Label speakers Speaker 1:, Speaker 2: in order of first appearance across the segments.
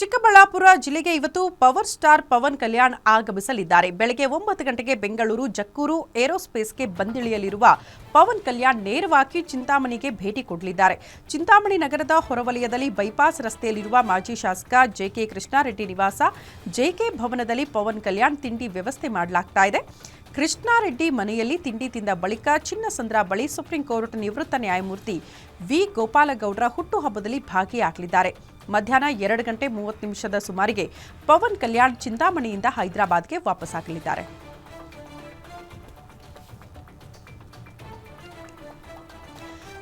Speaker 1: ಚಿಕ್ಕಬಳ್ಳಾಪುರ ಜಿಲ್ಲೆಗೆ ಇವತ್ತು power star Pavan Kalyan ಆಗಮಿಸಲಿದ್ದಾರೆ. ಬೆಳಗ್ಗೆ ಒಂಬತ್ತು ಗಂಟೆಗೆ ಬೆಂಗಳೂರು ಜಕ್ಕೂರು ಏರೋಸ್ಪೇಸ್ಗೆ ಬಂದಿಳಿಯಲಿರುವ ಪವನ್ ಕಲ್ಯಾಣ್ ನೇರವಾಗಿ ಚಿಂತಾಮಣಿಗೆ ಭೇಟಿ ಕೊಡಲಿದ್ದಾರೆ. ಚಿಂತಾಮಣಿ ನಗರದ ಹೊರವಲಯದಲ್ಲಿ ಬೈಪಾಸ್ ರಸ್ತೆಯಲ್ಲಿರುವ ಮಾಜಿ ಶಾಸಕ ಜೆಕೆ ಕೃಷ್ಣಾರೆಡ್ಡಿ ನಿವಾಸ ಜೆಕೆ ಭವನದಲ್ಲಿ ಪವನ್ ಕಲ್ಯಾಣ್ ತಿಂಡಿ ವ್ಯವಸ್ಥೆ ಮಾಡಲಾಗ್ತಾ ಇದೆ. ಕೃಷ್ಣಾರೆಡ್ಡಿ ಮನೆಯಲ್ಲಿ ತಿಂಡಿ ತಿಂದ ಬಳಿಕ ಚಿನ್ನಸಂದ್ರ ಬಳಿ ಸುಪ್ರೀಂ ಕೋರ್ಟ್ ನಿವೃತ್ತ ನ್ಯಾಯಮೂರ್ತಿ ವಿ ಗೋಪಾಲಗೌಡರ ಹುಟ್ಟುಹಬ್ಬದಲ್ಲಿ ಭಾಗಿಯಾಗಲಿದ್ದಾರೆ. ಮಧ್ಯಾಹ್ನ ಎರಡು ಗಂಟೆ ಮೂವತ್ತು ನಿಮಿಷದ ಸುಮಾರಿಗೆ ಪವನ್ ಕಲ್ಯಾಣ್ ಚಿಂತಾಮಣಿಯಿಂದ ಹೈದರಾಬಾದ್ಗೆ ವಾಪಸ್ಸಾಗಲಿದ್ದಾರೆ.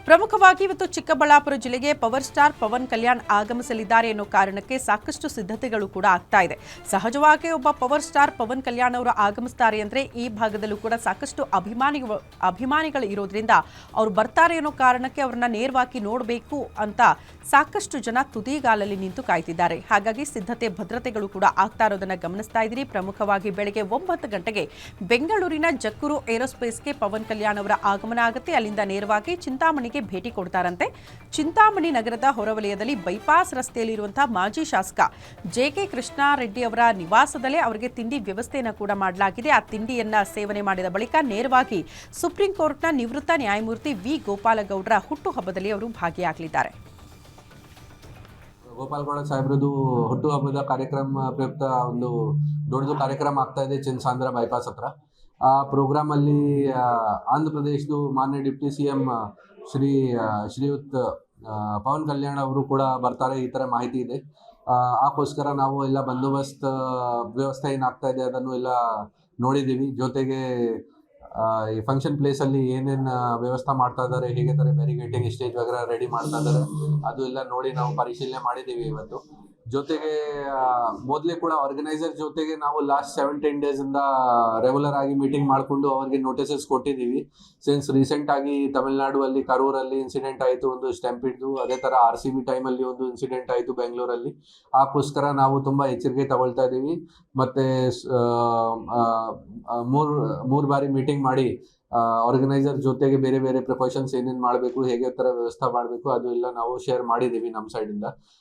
Speaker 1: ಪ್ರಮುಖವಾಗಿ ಇವತ್ತು ಚಿಕ್ಕಬಳ್ಳಾಪುರ ಜಿಲ್ಲೆಗೆ ಪವರ್ ಸ್ಟಾರ್ ಪವನ್ ಕಲ್ಯಾಣ್ ಆಗಮಿಸಲಿದ್ದಾರೆ ಎನ್ನುವ ಕಾರಣಕ್ಕೆ ಸಾಕಷ್ಟು ಸಿದ್ಧತೆಗಳು ಕೂಡ ಆಗ್ತಾ ಇದೆ. ಸಹಜವಾಗಿ ಒಬ್ಬ ಪವರ್ ಸ್ಟಾರ್ ಪವನ್ ಕಲ್ಯಾಣ್ ಅವರು ಆಗಮಿಸ್ತಾರೆ ಅಂದ್ರೆ ಈ ಭಾಗದಲ್ಲೂ ಕೂಡ ಸಾಕಷ್ಟು ಅಭಿಮಾನಿಗಳು ಅಭಿಮಾನಿಗಳು ಇರೋದ್ರಿಂದ ಅವ್ರು ಬರ್ತಾರೆ ಅನ್ನೋ ಕಾರಣಕ್ಕೆ ಅವ್ರನ್ನ ನೇರವಾಗಿ ನೋಡಬೇಕು ಅಂತ ಸಾಕಷ್ಟು ಜನ ತುದಿಗಾಲಲ್ಲಿ ನಿಂತು ಕಾಯ್ತಿದ್ದಾರೆ. ಹಾಗಾಗಿ ಸಿದ್ಧತೆ ಭದ್ರತೆಗಳು ಕೂಡ ಆಗ್ತಾ ಇರೋದನ್ನ ಗಮನಿಸ್ತಾ ಇದ್ದೀರಿ. ಪ್ರಮುಖವಾಗಿ ಬೆಳಗ್ಗೆ ಒಂಬತ್ತು ಗಂಟೆಗೆ ಬೆಂಗಳೂರಿನ ಜಕ್ಕೂರು ಏರೋಸ್ಪೇಸ್ಗೆ ಪವನ್ ಕಲ್ಯಾಣ್ ಅವರ ಆಗಮನ ಆಗುತ್ತೆ. ಅಲ್ಲಿಂದ ನೇರವಾಗಿ ಚಿಂತಾಮಣಿಗೆ ಭೇಟಿ ಕೊಡ್ತಾರಂತೆ. ಚಿಂತಾಮಣಿ ನಗರದ ಹೊರವಲಯದಲ್ಲಿ ಬೈಪಾಸ್ ರಸ್ತೆಯಲ್ಲಿರುವಂತಹ ಮಾಜಿ ಶಾಸಕ ಜೆಕೆ ಕೃಷ್ಣಾರೆಡ್ಡಿ ಅವರ ನಿವಾಸದಲ್ಲೇ ಅವರಿಗೆ ತಿಂಡಿ ವ್ಯವಸ್ಥೆಯನ್ನು ಕೂಡ ಮಾಡಲಾಗಿದೆ. ಆ ತಿಂಡಿಯನ್ನ ಸೇವನೆ ಮಾಡಿದ ಬಳಿಕ ನೇರವಾಗಿ ಸುಪ್ರೀಂ ಕೋರ್ಟ್ನ ನಿವೃತ್ತ ನ್ಯಾಯಮೂರ್ತಿ ವಿ. ಗೋಪಾಲಗೌಡರ ಹುಟ್ಟುಹಬ್ಬದಲ್ಲಿ ಅವರು ಭಾಗಿಯಾಗಲಿದ್ದಾರೆ.
Speaker 2: ಗೋಪಾಲಗೌಡ ಸಾಹೇಬ್ರದ್ದು ಹುಟ್ಟುಹಬ್ಬದ ಕಾರ್ಯಕ್ರಮ ಪ್ರಯುಕ್ತ ಒಂದು ದೊಡ್ಡದು ಕಾರ್ಯಕ್ರಮ ಆಗ್ತಾ ಇದೆ ಚಿನ್ಸಾಂದ್ರ ಬೈಪಾಸ್ ಹತ್ರ. ಆ ಪ್ರೋಗ್ರಾಮಲ್ಲಿ ಆಂಧ್ರ ಪ್ರದೇಶದು ಮಾನ್ಯ deputy C M Shri Shriyut Pavan Kalyan ಅವರು ಕೂಡ ಬರ್ತಾರೆ, ಈ ತರ ಮಾಹಿತಿ ಇದೆ. ಆಕೋಸ್ಕರ ನಾವು ಎಲ್ಲ ಬಂದೋಬಸ್ತ್, ವ್ಯವಸ್ಥೆ ಏನಾಗ್ತಾ ಇದೆ ಅದನ್ನು ಎಲ್ಲ ನೋಡಿದ್ದೀವಿ. ಜೊತೆಗೆ ಈ ಫಂಕ್ಷನ್ ಪ್ಲೇಸ್ ಅಲ್ಲಿ ಏನೇನ್ ವ್ಯವಸ್ಥೆ ಮಾಡ್ತಾ ಇದ್ದಾರೆ ಹೇಗೆ ಬ್ಯಾರಿಗೇಟಿಂಗ್ ಸ್ಟೇಜ್ ವಗರ ರೆಡಿ ಮಾಡ್ತಾ ಇದ್ದಾರೆ, ಅದು ಎಲ್ಲ ನೋಡಿ ನಾವು ಪರಿಶೀಲನೆ ಮಾಡಿದ್ದೀವಿ ಇವತ್ತು. ಜೊತೆಗೆ ಮೊದಲೇ ಕೂಡ ಆರ್ಗನೈಸರ್ ಜೊತೆಗೆ ನಾವು ಲಾಸ್ಟ್ ಸೆವೆನ್ ಟೆನ್ ಡೇಸ್ ಇಂದ ರೆಗ್ಯುಲರ್ ಆಗಿ ಮೀಟಿಂಗ್ ಮಾಡ್ಕೊಂಡು ಅವರಿಗೆ ನೋಟಿಸಸ್ ಕೊಟ್ಟಿದ್ದೀವಿ. ಸಿನ್ಸ್ ರೀಸೆಂಟ್ ಆಗಿ ತಮಿಳುನಾಡು ಅಲ್ಲಿ ಕರೂರಲ್ಲಿ ಇನ್ಸಿಡೆಂಟ್ ಆಯಿತು, ಒಂದು ಸ್ಟೆಂಪಿಡ್ದು ಅದೇ ತರ ಆರ್ ಸಿ ಬಿ ಟೈಮಲ್ಲಿ ಒಂದು ಇನ್ಸಿಡೆಂಟ್ ಆಯಿತು ಬೆಂಗಳೂರಲ್ಲಿ ಆಕೋಸ್ಕರ ನಾವು ತುಂಬಾ ಎಚ್ಚರಿಕೆ ತಗೊಳ್ತಾ ಇದ್ದೀವಿ. ಮತ್ತೆ ಮೂರು, ಮೂರ್ ಬಾರಿ ಮೀಟಿಂಗ್ ಮಾಡಿ ಆರ್ಗನೈಸರ್ ಜೊತೆಗೆ ಬೇರೆ ಬೇರೆ ಪ್ರಿಕಾಷನ್ಸ್ ಏನೇನು ಮಾಡಬೇಕು, ಹೇಗೆ ತರ ವ್ಯವಸ್ಥೆ ಮಾಡಬೇಕು, ಅದು ಎಲ್ಲ ನಾವು ಶೇರ್ ಮಾಡಿದ್ದೀವಿ ನಮ್ಮ ಸೈಡಿಂದ